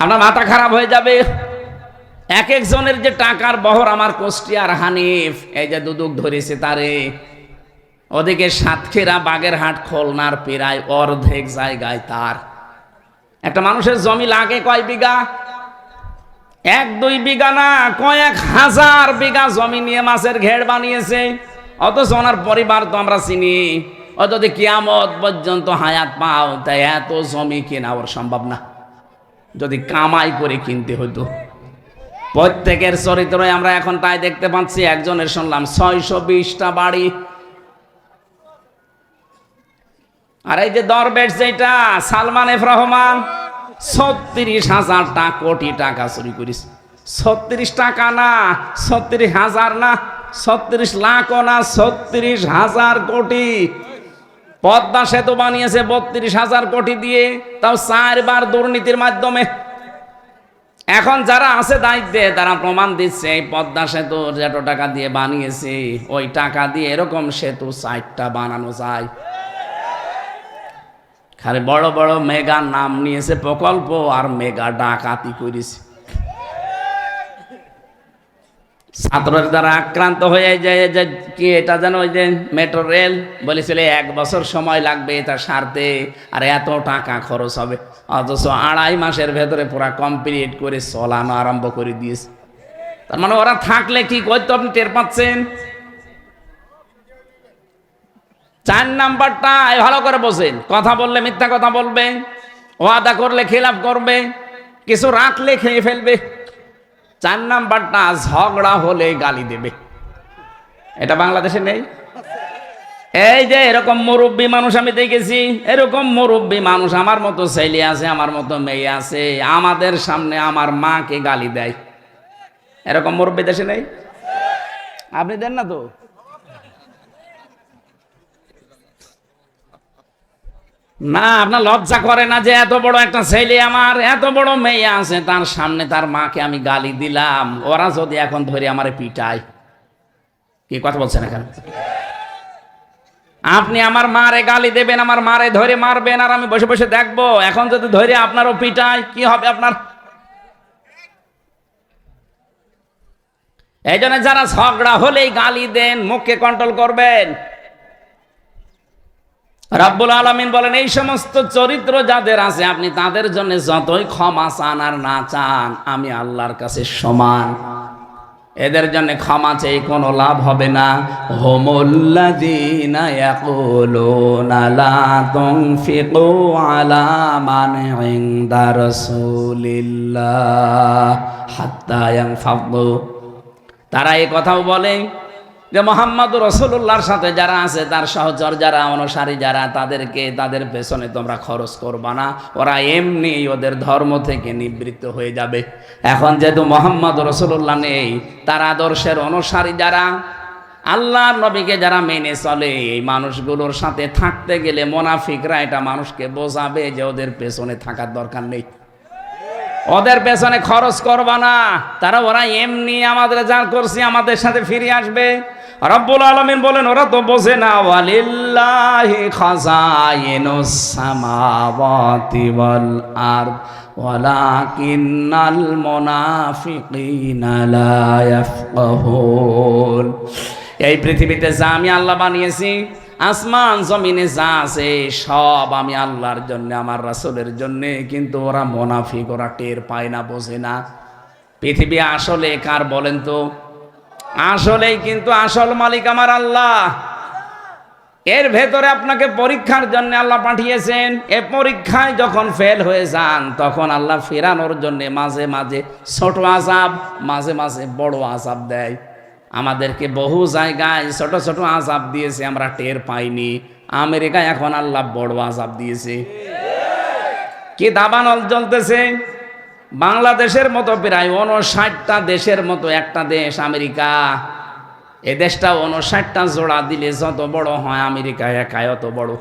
আপনার মাথা খারাপ হয়ে যাবে। এক একজনের যে টাকার বহর আমার কোষ্টিয়ার হানিফ, এই যে দুদুক ধরেছে তারে। ওদিকে সাতক্ষীরা বাগেরহাট খোলনার পেরায় অর্ধেক জায়গায় তার। একটা মানুষের জমি লাগে কয় বিঘা? এক, দুই বিঘা না, কয়েক হাজার বিঘা জমি নিয়ে মাছের ঘের বানিয়েছে। অথচ ওনার পরিবার তো আমরা চিনি। যদি কিয়ামত পর্যন্ত হায়াত পাও তাই এত জমি কেনা ওর সম্ভব না। যদি কামাই করে কিনতে হতো প্রত্যেকের চরিত্রে আমরা এখন তাই দেখতে পাচ্ছি, একজনের শুনলাম ছয়শো বিশটা বাড়ি। আর এই যে দরবেশ যেটা, সালমান এফ রহমান, ছত্রিশ হাজার টাকা কোটি টাকা চুরি করিস ছত্রিশ টাকা না, ছত্রিশ হাজার না, ছত্রিশ লাখও না, ছত্রিশ হাজার কোটি। পদ্মা সেতু বানিয়েছে বত্রিশ হাজার কোটি দিয়ে, তাও চারবার দুর্নীতির মাধ্যমে। এখন যারা আছে দায়িত্বে, তারা প্রমাণ দিচ্ছে, এই পদ্মা সেতু যত টাকা দিয়ে বানিয়েছে, ওই টাকা দিয়ে এরকম সেতু সাইটটা বানানো যায়। খালি বড় বড় মেগা নাম নিয়েছে প্রকল্প, আর মেগা ডাকাতি করেছে। ছাত্রের দ্বারা আক্রান্ত হয়ে যায়, যে কি এটা যেন ওই যে মেট্রো রেল? বলেছিল, এক বছর সময় লাগবে এটা সারতে, আর এত টাকা খরচ হবে। অথচ আড়াই মাসের ভেতরে পুরা কমপ্লিট করে চলানো আরম্ভ করে দিয়েছে। তার মানে ওরা থাকলে কি করতো আপনি টের পাচ্ছেন? চার নাম্বারটা ভালো করে বসেন কথা বললে মিথ্যা কথা বলবে, ওয়াদা করলে খেলাপ করবে, কিছু রাখলে খেয়ে ফেলবে। চার নাম্বারটা ঝগড়া হলে গালি দেবে। এটা বাংলাদেশে নেই? এই যে এরকম মুরব্বী মানুষ আমি দেখেছি, এরকম মুরব্বী মানুষ আমার মতো ছেলে আছে, আমার মতো মেয়ে আছে, আমাদের সামনে আমার মাকে গালি দেয়। এরকম মুরব্বী দেশে নেই? আপনি দেন না তো? না, আপনার লজ্জা করে না যে এত বড় একটা ছেলে আমার, এত বড় মেয়ে আছে, তার সামনে তার মাকে আমি গালি দিলাম। ওরা যদি এখন ধরে আমার পিটায়, কি কথা বলছেন এখন আপনি আমার মারে গালি দেবেন, আমার মারে ধরে মারবেন, আর আমি বসে বসে দেখব। এখন যদি ধরে আপনারও পিটায়, কি হবে আপনার? এই জন্য যারা ঝগড়া হলেই গালি দেন, মুখকে কন্ট্রোল করবেন। রাব্বুল আলমিন বলেন, এই সমস্ত চরিত্র যাদের আছে, আপনি তাদের জন্য যতই ক্ষমা চান আর না চান, আমি আল্লাহর কাছে সমান। এদের জন্য ক্ষমা চেয়ে কোনো লাভ হবে না। হোমুল্লাযীনা ইয়াকুলুনা লা তুনফিকু আলা মান তারা এই কথাও বলে যে মোহাম্মদ রসুল্লাহর সাথে যারা আছে, তার সহচর যারা, অনুসারী যারা, তাদেরকে, তাদের পেছনে তোমরা খরচ করবা না। ওরা এমনি ওদের ধর্ম থেকে নিবৃত্ত হয়ে যাবে। এখন যেহেতু মোহাম্মদ রসুল্লাহ নেই, তার আদর্শের অনুসারী যারা, আল্লাহর নবীকে যারা মেনে চলে, এই মানুষগুলোর সাথে থাকতে গেলে মোনাফিকরা এটা মানুষকে বোঝাবে যে ওদের পেছনে থাকার দরকার নেই। ওদের পেছনে খরচ করবা না। তারা ওরা এমনি আমাদের যা করছি আমাদের সাথে ফিরে আসবে। রব্বুল আলমিন বলেন, ওরা তো বোঝে না, ওয়ালিল্লাহি খাজাইনুস সামাওয়াতি ওয়াল আরদ, ওয়ালাকিন্নাল মুনাফিকিনা লা ইয়াফকাহুন। এই পৃথিবীতে যা আমি আল্লাহ বানিয়েছি আসমান জমিনে যা আছে, সব আমি আল্লাহর জন্য, আমার রাসূলের জন্য। কিন্তু ওরা মোনাফিক, ওরা টের পায় না, বোঝে না। পৃথিবী আসলে কার বলেন তো? আসলেই কিন্তু আসল মালিক আমার আল্লাহ। এর ভেতরে আপনাকে পরীক্ষার জন্য আল্লাহ পাঠিয়েছেন। এ পরীক্ষায় যখন ফেল হয়ে যান, তখন আল্লাহ ফেরানোর জন্য মাঝে মাঝে ছোট আজাব মাঝে মাঝে বড় আজাব দেয়। আমাদেরকে বহু জায়গায় ছোট ছোট আজাব দিয়েছে, আমরা টের পাইনি। আমেরিকায় এখন আল্লাহ বড় আজাব দিয়েছে। কি দাবানল চলতেছে বাংলাদেশের মতো প্রায় উনষাটটা দেশের মতো একটা দেশ, আমেরিকা। এ দেশটা উনষাটটা জোড়া দিলে যত বড় হয়, আমেরিকা একাই অত বড়।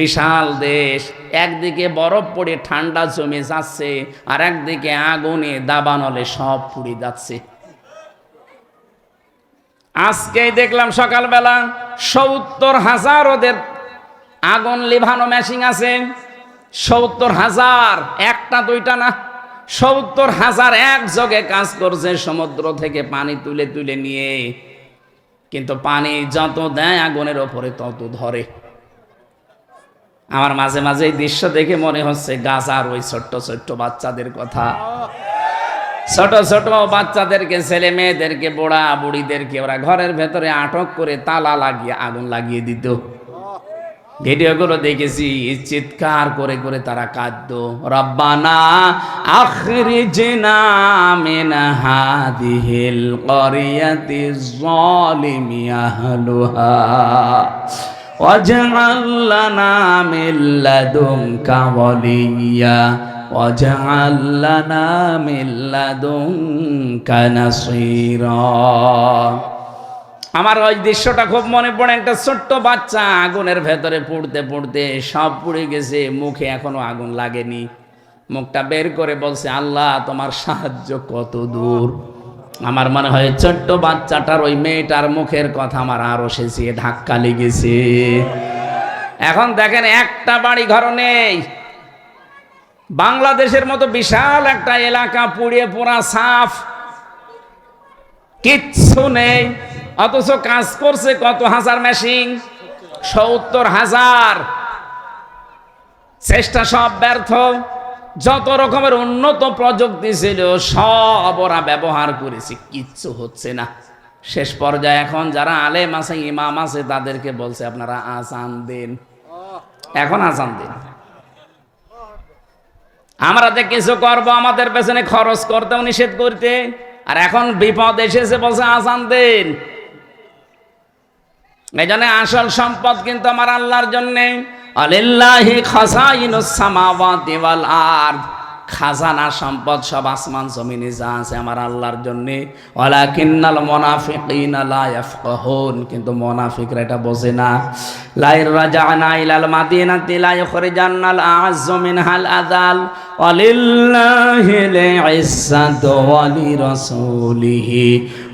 বিশাল দেশ। একদিকে বরফ পড়ে ঠান্ডা জমে যাচ্ছে, আর একদিকে আগুনে দাবানলে সব পুড়ে যাচ্ছে। আজকেই দেখলাম সকালবেলা সত্তর হাজার ওদের আগুন লিভানো মেশিন আছে। সত্তর হাজার, একটা, দুইটা না, সত্তর হাজার এক জগে কাজ করছে সমুদ্র থেকে পানি তুলে তুলে নিয়ে। কিন্তু পানি যত দেয় আগুনের ওপরে তত ধরে। আমার মাঝে মাঝে এই দৃশ্য দেখে মনে হচ্ছে গাছ আর ওই ছোট্ট ছোট্ট বাচ্চাদের কথা। ছোট ছোট বাচ্চাদেরকে, ছেলে মেয়েদেরকে, বোড়া বুড়িদেরকে ওরা ঘরের ভেতরে আটক করে তালা লাগিয়ে আগুন লাগিয়ে দিত। ভিডিওগুলো দেখেছি, চিৎকার করে করে তারা কাঁদত। রব্বানা আখরিজনা মিন হাদিহিল করিয়াতি জালিমি আহলুহা। ওয়াজআল লানা মিন লাদুনকা ওয়ালিয়া। واجعل لنا من لدنك نصيرا আমার ওই দৃশ্যটা খুব মনে পড়ে একটা ছোট্ট বাচ্চা আগুনের ভেতরে পড়তে পড়তে সব পুড়ে গেছে মুখে এখনো আগুন লাগেনি মুখটা বের করে বলছে আল্লাহ তোমার সাহায্য কত দূর আমার মনে হয় ছোট্ট বাচ্চাটার ওই মেয়েটার মুখের কথা আমার আরো শেষে ধাক্কা লেগেছে এখন দেখেন একটা বাড়ি ঘর নেই বাংলাদেশের মতো বিশাল একটা এলাকা পুড়িয়ে পোড়া সাফ। কিচ্ছু নেই, অথচ কাজ করছে কত হাজার মেশিন সত্তর হাজার। চেষ্টা সব ব্যর্থ। যত রকমের উন্নত প্রযুক্তি ছিল, সব ওরা ব্যবহার করেছে, কিচ্ছু হচ্ছে না। শেষ পর্যায়ে এখন যারা আলেম আছে, ইমাম আছে, তাদেরকে বলছে, আপনারা আজান দিন। এখন আজান দিন। আমরা যে কিছু করব, আমাদের পেছনে খরচ করতেও নিষেধ করতে। আর এখন বিপদ এসেছে বলছে আসান দিন। এই জন্য আসল সম্পদ কিন্তু আমার আল্লাহর জন্যে। আলিল্লাহি খাসাইনুস সামাওয়াতি ওয়াল আরদ। খাজানা সম্পদ সব আসমান জমিনে যা আছে আমার আল্লাহর জন্য। ওয়ালাকিন্নাল মুনাফিকিনা লা ইয়াফকাহুন। কিন্তু মোনাফিকরা এটা বোঝে না। লাইর রাজানা ইলাল মাদিনাতি লা আজ জমিন হাল আদাল ওয়ালিল্লাহিল ইসাদ ওয়ালিরাসূলিহি ওয়ালিল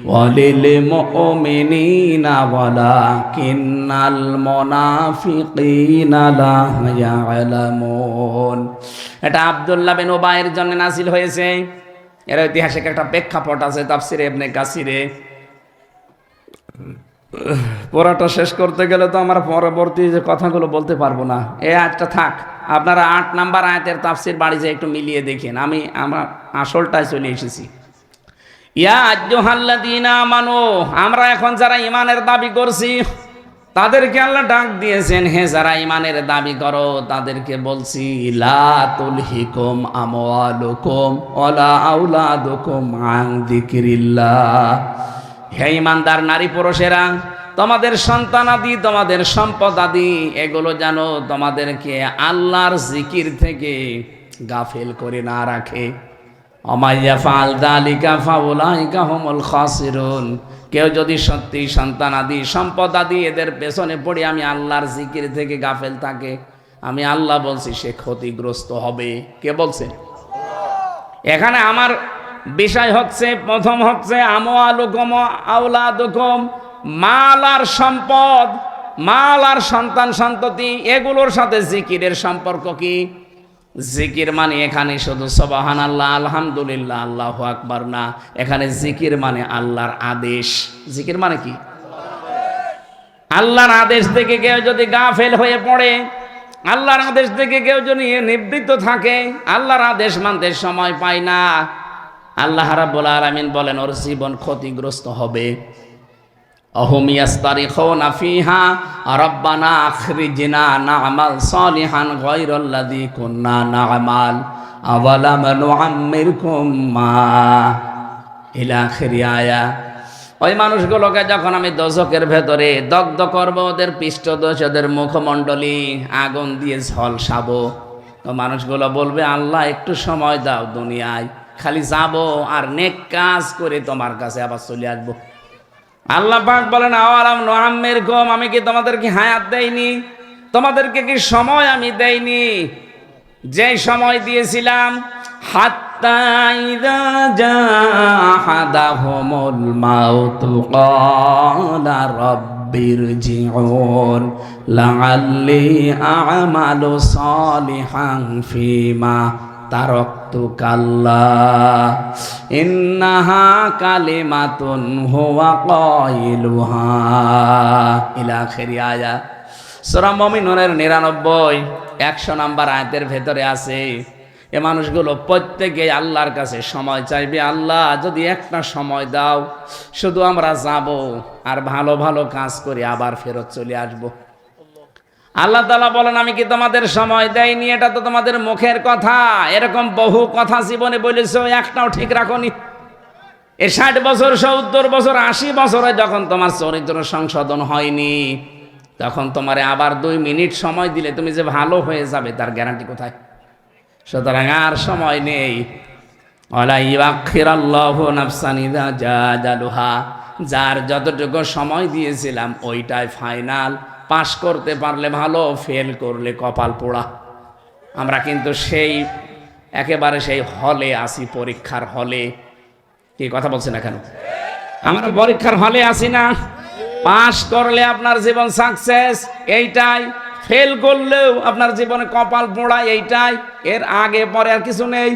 মুমিনিনা ওয়ালাকিন্নাল মুনাফিকিনা লা ইয়ালামুন। এটা আব্দুল্লাহ বিন ওবায়ের জন্য নাসিল হয়েছে। এর ঐতিহাসিক একটা প্রেক্ষাপট আছে তাফসিরে ইবনে কাসিরে। পড়াটা শেষ করতে গেলে তো আমরা পরবর্তী যে কথাগুলো বলতে পারব না। এ আয়াতটা থাক। আপনারা আট নাম্বার আয়াতের তাফসির বাড়ি যে একটু মিলিয়ে দেখেন। আমি আমার আসলটায় চলে এসেছি। ইয়া আজ্জুহাল্লাদিনা মানো আমরা এখন যারা ইমানের দাবি করছি, তাদেরকে আল্লাহ ডাক দিয়েছেন, হে যারা ইমানের দাবি করো, তাদেরকে বলছি, লা তুলহিকুম আমওয়ালুকুম ওয়ালা আউলাদুকুম আন যিকরিল্লাহ। হে ইমানদার নারী পুরুষেরা, তোমাদের সন্তান আদি, তোমাদের সম্পদ আদি, এগুলো জানো তোমাদেরকে আল্লাহর জিকির থেকে গাফেল করে না রাখে। অমাইয়া ফাল দালিকা ফাউলাইকা হুমুল খাসিরুন। কেউ যদি সত্যি সন্তান আদি, সম্পদ আদি এদের পেছনে পড়ে আমি আল্লাহর জিকির থেকে গাফেল থাকে, আমি আল্লাহ বলছি সে ক্ষতিগ্রস্ত হবে। কে বলছে? এখানে আমার বিষয় হচ্ছে, প্রথম হচ্ছে আমো আলুকম আউলাদুকম মাল আর সম্পদ, মাল আর সন্তান সন্ততি, এগুলোর সাথে জিকিরের সম্পর্ক কি? জিকির মানে এখানে শুধু সবাহান আল্লাহ আলহামদুলিল্লাহ, আল্লাহ আকবার না। এখানে জিকির মানে আল্লাহর আদেশ। জিকির মানে কি? আল্লাহর আদেশ থেকে কেউ যদি গা ফেল হয়ে পড়ে, আল্লাহর আদেশ থেকে কেউ যদি নিবৃত্ত থাকে, আল্লাহর আদেশ মানতে সময় পায় না। আল্লাহ রাব্বুল আলামিন বলেন, ওর জীবন ক্ষতিগ্রস্ত হবে। ওই মানুষগুলোকে যখন আমি দশকের ভেতরে দগ্ধ করব, ওদের পৃষ্ঠদোষ, ওদের মুখমণ্ডলী, আগুন দিয়ে ঝলসাবো তো মানুষগুলো বলবে, আল্লাহ, একটু সময় দাও দুনিয়ায়। খালি যাব আর নেক কাজ করে তোমার কাছে আবার চলে আসব। আল্লাহ পাক বলেন, আওয়ালাম নোয়াম্মের গম আমি কি তোমাদেরকে হায়াত দেইনি? তোমাদেরকে কি সময় আমি দেইনি? যে সময় দিয়েছিলাম, হাত্তা ইদা জাহাদাহুমুল মাউতু, ক্বালা রাব্বিরজিউন লাআল্লি আ'মালু সালিহান ফীমা। তারক্তু কাল্লা। ইন্নাহা কালিমাতুন হুয়া কয়লুহা ইলা আখিরি আয়া। সূরা মুমিনুনের 99 100 নাম্বার আয়াতের ভেতরে আছে, এ মানুষগুলো প্রত্যেকে আল্লাহর কাছে সময় চাইবে। আল্লাহ, যদি একটা সময় দাও, শুধু আমরা যাব আর ভালো ভালো কাজ করে আবার ফেরত চলে আসব। আল্লাহ তালা বলেন, আমি কি তোমাদের সময় দেয়নি এটা তো তোমাদের মুখের কথা। এরকম বহু কথা জীবনে বলেছ, একটাও ঠিক রাখনি। এ ষাট বছর, সত্তর বছর, আশি বছরে যখন তোমার চরিত্র সংশোধন হয়নি, তখন তোমারে আবার দুই মিনিট সময় দিলে তুমি যে ভালো হয়ে যাবে, তার গ্যারান্টি কোথায়? সুতরাং আর সময় নেই। যার যতটুকু সময় দিয়েছিলাম, ওইটাই ফাইনাল। পাশ করতে পারলে ভালো ফেল করলে কপাল পোড়া। আমরা কিন্তু সেই, একেবারে সেই হলে আসি, পরীক্ষার হলে। কি কথা বলছি না কেন? আমরা পরীক্ষার হলে আসি না। পাশ করলে আপনার জীবন সাকসেস এইটাই। ফেল করলেও আপনার জীবনে কপাল পোড়া, এইটাই। এর আগে, পরে আর কিছু নেই।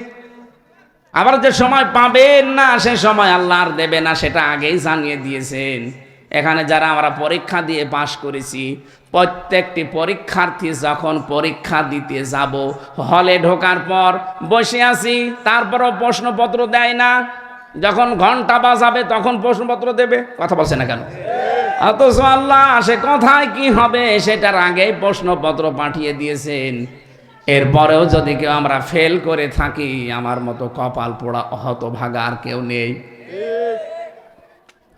আবার যে সময় পাবেন না, সে সময় আল্লাহ আর দেবে না, সেটা আগেই জানিয়ে দিয়েছেন। এখানে যারা আমরা পরীক্ষা দিয়ে পাশ করেছি, প্রত্যেকটি পরীক্ষার্থী যখন পরীক্ষা দিতে যাব, হলে ঢোকার পর বসে আছি, তারপরও প্রশ্নপত্র দেয় না। যখন ঘণ্টা বাজাবে, তখন প্রশ্নপত্র দেবে। কথা বলছে না কেন? অথচ আল্লাহ সে কথায় কি হবে সেটার আগেই প্রশ্নপত্র পাঠিয়ে দিয়েছেন। এরপরেও যদি কেউ আমরা ফেল করে থাকি, আমার মতো কপাল পোড়া অহত ভাগা আর কেউ নেই।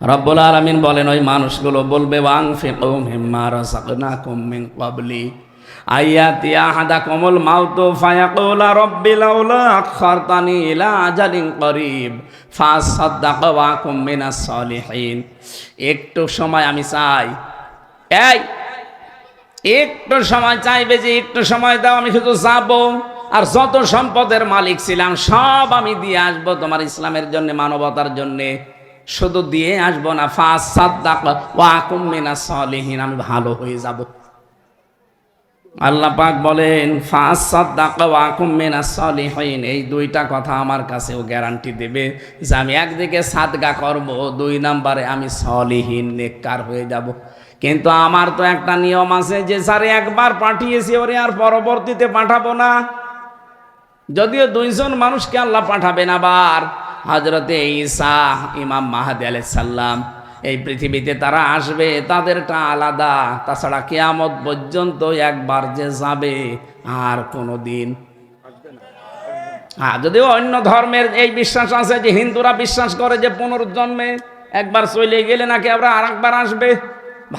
রব্বুল আলমিন বলেন, ওই মানুষগুলো বলবে ওয়াং ফেকৌ হিম্মা রসাকনা কুমিন কবলি আয়াতি আহাদা কমল মাউতু ফায়াকুলা রব্বি লাউলা আখারতানি ইলা আজালিন করিব। ফাসাদ্দাক ওয়া কুম মিনাস সলিহিন। একটু সময় আমি চাই। এই, একটু সময় চাইবে যে একটু সময় দাও, আমি শুধু যাব। আর যত সম্পদের মালিক ছিলাম, সব আমি দিয়ে আসব তোমার ইসলামের জন্য, মানবতার জন্যে। শুধু দিয়ে আসব না, ফাঁস সাদ্দাক ওয়াকুম সলিহীন, আমি ভালো হয়ে যাব। আল্লাহ পাক বলেন, ফাঁস সাদ্দাক ওয়াকুম সলিহীন, এই দুইটা কথা আমার কাছেও গ্যারান্টি দেবে যে আমি একদিকে সাদগা করব, দুই নাম্বারে আমি সলিহীন, নেককার হয়ে যাব। কিন্তু আমার তো একটা নিয়ম আছে, যে স্যার একবার পাঠিয়েছি, ওরে আর পরবর্তীতে পাঠাবো না। যদিও দুইজন মানুষকে আল্লাহ পাঠাবেন আবার হজরতে ঈসা, ইমাম মাহাদি আলাইসাল্লাম এই পৃথিবীতে তারা আসবে, তাদেরটা আলাদা। তাছাড়া কেয়ামত পর্যন্ত একবার যে যাবে, আর কোনো দিন হ্যাঁ যদিও অন্য ধর্মের এই বিশ্বাস আছে যে হিন্দুরা বিশ্বাস করে যে পুনর্জন্মে একবার চলে গেলে নাকি আবার আর একবার আসবে।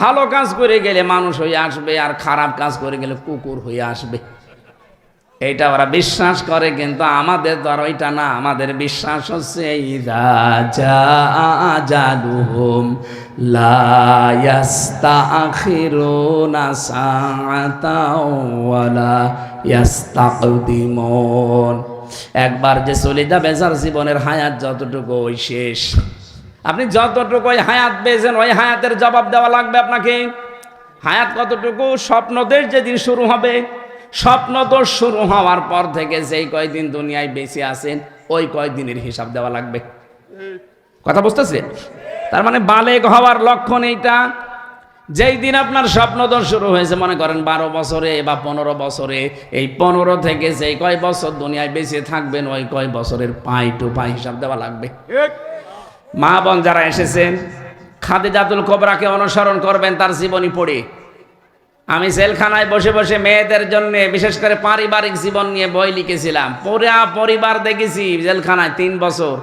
ভালো কাজ করে গেলে মানুষ হয়ে আসবে, আর খারাপ কাজ করে গেলে কুকুর হয়ে আসবে। এইটা ওরা বিশ্বাস করে, কিন্তু আমাদের আর ওইটা না। আমাদের বিশ্বাস হচ্ছে জালুহুম একবার যে চলে যাবে, যার জীবনের হায়াত যতটুকু, ওই শেষ। আপনি যতটুকু ওই হায়াত পেয়েছেন, ওই হায়াতের জবাব দেওয়া লাগবে আপনাকে। হায়াত কতটুকু? স্বপ্নদের যেদিন শুরু হবে স্বপ্ন তো শুরু হওয়ার পর থেকে যেই কয়দিন দুনিয়ায় বেঁচে আছেন ওই কয়দিনের হিসাব দেওয়া লাগবে। কথা বুঝতেছে? তার মানে বালেক হওয়ার লক্ষণ এইটা। যেই দিন আপনার স্বপ্নদোষ শুরু হয়েছে মনে করেন বারো বছরে বা পনেরো বছরে এই পনেরো থেকে যেই কয় বছর দুনিয়ায় বেঁচে থাকবেন ওই কয় বছরের পাই টু পাই হিসাব দেওয়া লাগবে। মা বোন যারা এসেছেন খাদে জাতুল কোবরাকে অনুসরণ করবেন তার জীবনী পড়ে। আমি জেলখানায় বসে বসে মেয়েদের জন্য বিশেষ করে পারিবারিক জীবন নিয়ে বই লিখেছিলাম। পুরা পরিবার দেখেছি জেলখানায় তিন বছর।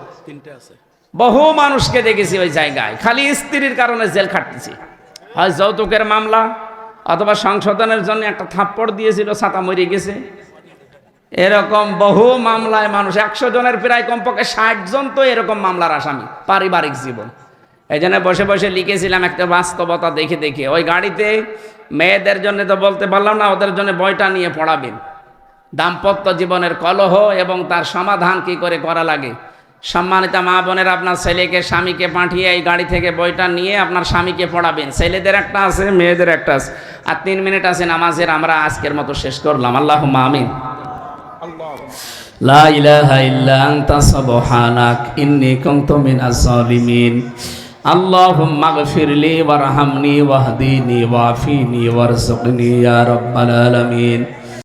বহু মানুষকে দেখেছি ওই জায়গায়। খালি স্ত্রীর কারণে জেল খাটতেছি। হয় যৌতুকের মামলা অথবা সংশোধনের জন্য একটা থাপ্পড় দিয়েছিল ছাতা মরে গেছে। এরকম বহু মামলায় মানুষ একশো জনের প্রায় কমপক্ষে ষাট জন তো এরকম মামলার আসামি পারিবারিক জীবন। এই জন্য বসে বসে লিখেছিলাম একটা বাস্তবতা দেখে দেখে। ওই গাড়িতে মেয়েদের জন্য তো বলতে পারলাম না, ওদের জন্য বইটা নিয়ে পড়াবেন। দাম্পত্য জীবনের কলহ এবং তার সমাধান কি করে করা লাগে? সম্মানিত মা বোনের, আপনার ছেলেকে, স্বামীকে পাঠিয়ে এই গাড়ি থেকে বইটা নিয়ে আপনার স্বামীকে পড়াবেন। ছেলেদের একটা আছে, মেয়েদের একটা আছে। আর তিন মিনিট আছে নামাজের, আমরা আজকের মতো শেষ করলাম। আল্লাহ মামিন লা ইলাহা ইল্লা আনতা, সুবহানাক, ইন্নী কুনতু মিনাজ জালিমিন اللهم اغفر لي وارحمني واهدني وعافيني وارزقني يا رب العالمين